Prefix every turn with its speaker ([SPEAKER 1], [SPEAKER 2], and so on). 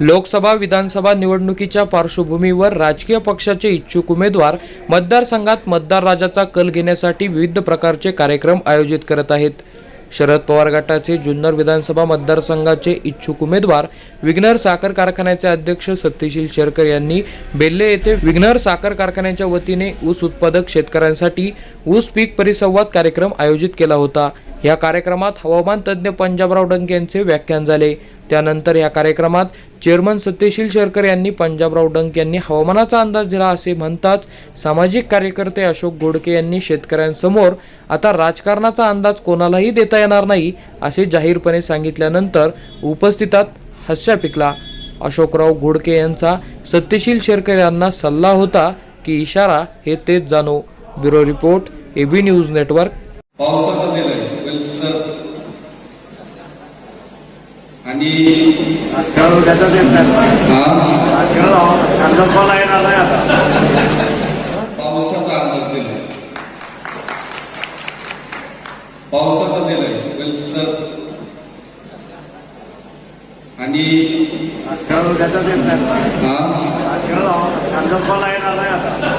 [SPEAKER 1] लोकसभा विधानसभा निवडणुकीच्या पार्श्वभूमीवर राजकीय पक्षाचे इच्छुक उमेदवार मतदारसंघात मतदार राजाचा कल घेण्यासाठी विविध प्रकारचे कार्यक्रम आयोजित करत आहेत. शरद पवार गटाचे जुन्नर विधानसभा मतदारसंघाचे इच्छुक उमेदवार विघ्नर साखर कारखान्याचे अध्यक्ष सत्यशील शेरकर यांनी बेल्ले येथे विघ्नर साखर कारखान्याच्या वतीने ऊस उत्पादक शेतकऱ्यांसाठी ऊस पीक परिसंवाद कार्यक्रम आयोजित केला होता. या कार्यक्रमात हवामान तज्ज्ञ पंजाबराव डंक यांचे व्याख्यान झाले. त्यानंतर या कार्यक्रमात चेअरमन सत्यशील शेरकर यांनी पंजाबराव डंक यांनी हवामानाचा अंदाज दिला असे म्हणताच सामाजिक कार्यकर्ते अशोक गोडके यांनी शेतकऱ्यांसमोर आता राजकारणाचा अंदाज कोणालाही देता येणार नाही असे जाहीरपणे सांगितल्यानंतर उपस्थितात हास्य पिकला. अशोकराव घोडके यांचा सत्यशील शेरकर यांना सल्ला होता की इशारा हे तेच जाणो. Bureau report AB news network.
[SPEAKER 2] पावसाचं आणि
[SPEAKER 3] आजकाल उद्याचा देत नाही
[SPEAKER 2] हा
[SPEAKER 3] आजकाल अंदाज मला येणार नाही आता
[SPEAKER 2] पावसाचा अंदाज दिलाय. पावसाचं दिलंय. सर आणि
[SPEAKER 3] आजकाल उद्याचा देत नाही
[SPEAKER 2] हा?
[SPEAKER 3] आजकाल अंदाज मला येणार नाही आता.